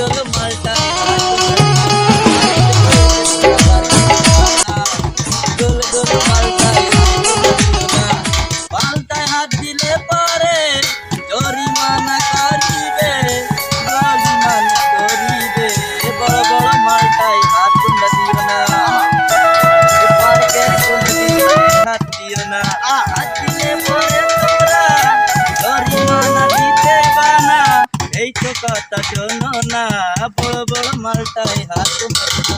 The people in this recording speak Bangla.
চল মালটা। গোল গোল মালটায় পাল্টায় হাত দিলে পরে, জরিমানা করিবে জরিমানা করিবে। বড় বড় মালটায় হাত তোমরা দিও না। পার্কে কোনো দিন হাত দিও না। কইছো কথা শোনো না। বড় বড় মালটায় হাত